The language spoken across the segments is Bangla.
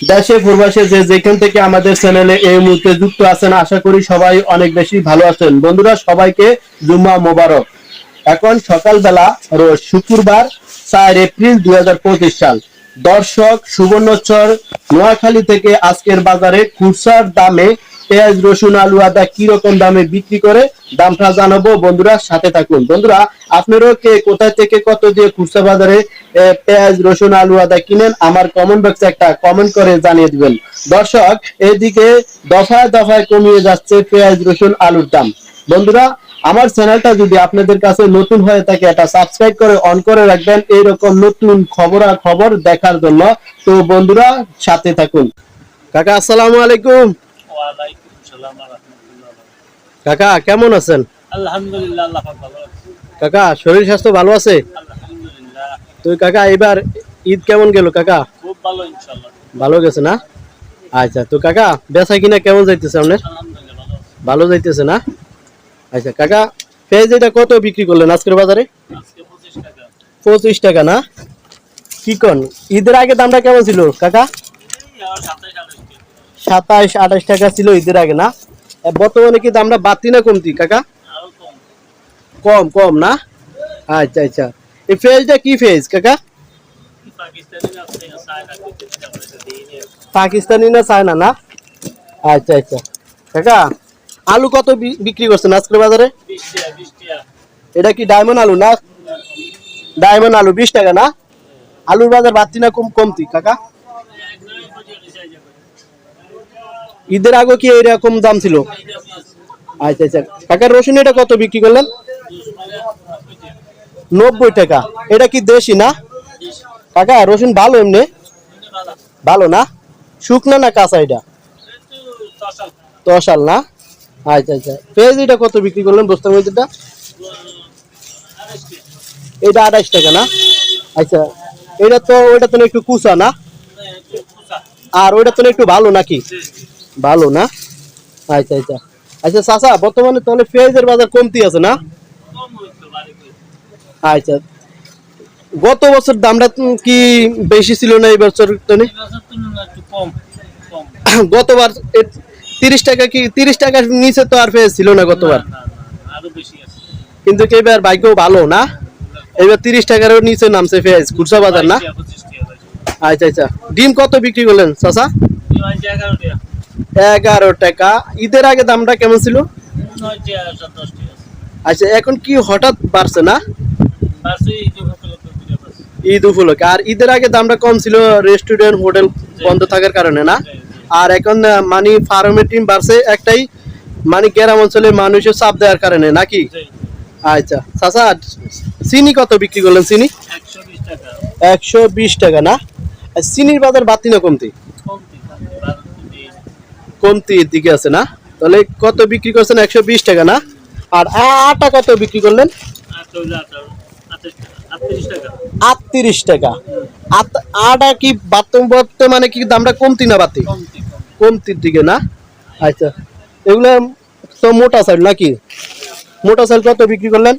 দেশে, প্রবাসে যে যেখান থেকে আমাদের চ্যানেলে এই মুহূর্তে যুক্ত আছেন, আশা করি সবাই অনেক বেশি ভালো আছেন। বন্ধুরা, সবাইকে জুম্মা মোবারক। এখন সকালবেলা রোজ শুক্রবার, চার এপ্রিল দুই হাজার পঁচিশ সাল। দর্শক সুবর্ণচর নোয়াখালী থেকে আজকের বাজারে খুচরার দামে পেঁয়াজ, রসুন, আলু, আদা কি রকম দামে বিক্রি করে দামটা জানাব বন্ধুরা, সাথে থাকুন। বন্ধুরা, আপনারাও কে কোথায় থেকে কত দিয়ে খুচরা বাজারে পেঁয়াজ, রসুন, আলু, আদা কিনেন, আমার কমেন্ট বক্সে একটা কমেন্ট করে জানিয়ে দিবেন। দর্শক, এদিকে দফায় দফায় কমিয়ে যাচ্ছে পেঁয়াজ, রসুন, আলুর দাম। বন্ধুরা, আমার চ্যানেলটা যদি আপনাদের কাছে নতুন হয়ে থাকে, এটা সাবস্ক্রাইব করে অন করে রাখবেন। এইরকম নতুন খবর খবর দেখার জন্য। তো বন্ধুরা, সাথে থাকুন। কাকা, আসসালামু আলাইকুম। ওয়ালাইকুম সালাম রাহমাতুল্লাহ। কাকা কেমন আছেন? আলহামদুলিল্লাহ আল্লাহ পাক ভালো আছে। কাকা শরীর স্বাস্থ্য ভালো আছে? আলহামদুলিল্লাহ। তো কাকা এবার ঈদ কেমন গেল কাকা? খুব ভালো ইনশাআল্লাহ। ভালো গেছে না? আচ্ছা তো কাকা বেচা কিনা কেমন যাইতেছে আপনার? ভালো যাইতেছে না? আচ্ছা কাকা পেঁয়াজ এটা কত বিক্রি করলেন আজকের বাজারে? পঁচিশ টাকা। না? কি কন? ঈদের আগে দামটা কেমন ছিল কাকা? সাতাইশ আঠাশ টাকা ছিল ঈদের আগে, না? বর্তমানে কি দামটা বাড়তি না কমতি, কাকা? কম কম, না? আচ্ছা আচ্ছা। এই ফেজটা কি ফেজ, কাকা? পাকিস্তানি নি চায়না, না? আচ্ছা আচ্ছা। কাকা, আলু কত বিক্রি করছেন আজকের বাজারে? 20 টাকা 20 টাকা এটা কি ডায়মন্ড আলু, না? ডায়মন্ড আলু, বিশ টাকা, না? আলুর বাজার বাড়তি না কম, কমতি, কাকা? ঈদের আগে কি এরকম দাম ছিল? আচ্ছা আচ্ছা। কাকা রসুন এটা কত বিক্রি করলেন? নব্বই টাকা। এটা কি দেশি না? কাকা, রসুন ভালো এমনি? ভালো না? শুকনা না কাঁচা এটা? তশাল না? আচ্ছা আচ্ছা। পেঁয়াজ এটা কত বিক্রি করলেন? বস্তার মধ্যেটা এটা? আঠাইশ টাকা না? আচ্ছা। এটা তো ওইটা তো একটু কুচা না? আর ওইটা তো একটু ভালো নাকি? ভালো না? আচ্ছা আচ্ছা। আচ্ছা চাচা বর্তমানে তাহলে পেঁয়াজের বাজার কমতি আছে না? আচ্ছা। গত বছর দামটা কি বেশি ছিল না এই বছর গতবার তিরিশ টাকা কি তিরিশ টাকার নিচে তো আর পেঁয়াজ ছিল না গতবার। কিন্তু এবার ভাগ্য ভালো না? এবার তিরিশ টাকারও নিচে নামছে পেঁয়াজ খুচরা বাজার না? 22 টাকা, 25 টাকা ভাই। আচ্ছা আচ্ছা। ডিম কত বিক্রি করলেন চাচা? এই ভাই যে 11 টাকা এগারো টাকা। ঈদের আগে দামটা কেমন ছিল? 9 টাকা 10 টাকা আচ্ছা এখন কি হঠাৎ বাড়ছে না? ঈদ উপলক্ষে। আর ঈদের আগে দামটা কম ছিল রেস্টুরেন্ট হোটেল বন্ধ থাকার কারণে না? আর এখন মানে ফার্মের টিম বাড়ছে একটাই মানে গ্রাম অঞ্চলের মানুষের চাপ দেওয়ার কারণে নাকি? আচ্ছা চাচা চিনি কত বিক্রি করলেন চিনি? একশো বিশ টাকা। না? চিনির বাজার বাড়তি না কমতি? কমতির দিকে আছে না? তাহলে কত বিক্রি করছেন? একশো বিশ টাকা না? আর আটা কত বিক্রি করলেন? আটত্রিশ টাকা। আটা কি বাড়তে বাড়তে মানে কি দামটা কমতি না কম কমতির দিকে না? আচ্ছা। এগুলো তো মোটা সাইড নাকি? মোটা সাইড কত বিক্রি করলেন?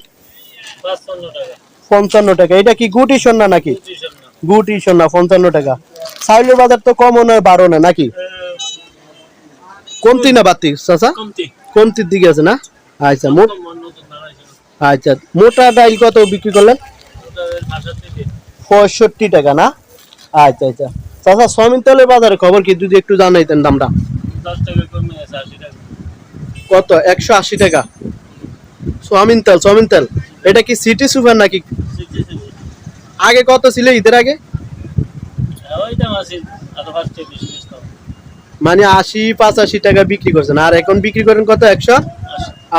পঞ্চান্ন টাকা। এটা কি গুটি সন্না নাকি? গুটি সন্না পঞ্চান্ন টাকা। সাইলের বাজার তো কম নয় বারো না নাকি? কমতি না বাড়তি চাচা? কমতির দিকে আছে না? আচ্ছা মোট আচ্ছা মোটা ডাইল কত বিক্রি করলেন? পঁয়ষট্টি টাকা। না? আচ্ছা আচ্ছা। চাচা সমিন তেলের বাজারে খবর কি? যদি একটু জানাইতেন দামটা। কত? একশো আশি টাকা। সোয়াবিন তেল সোয়াবিন তেল। এটা কি সিটি সুপার নাকি? আগে কত ছিল ঈদের আগে? মানে আশি পাঁচাশি টাকা বিক্রি করছেন। আর এখন বিক্রি করেন কত? একশো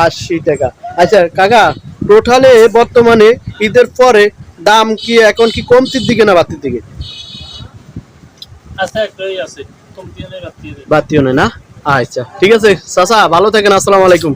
আশি টাকা। আচ্ছা কাকা টোটালে বর্তমানে ঈদের পরে দাম কি এখন কি কমতির দিকে না বাড়তির দিকে? বাড়তিও নেই না? আচ্ছা ঠিক আছে। চাচা ভালো থাকেন। আসসালামু আলাইকুম।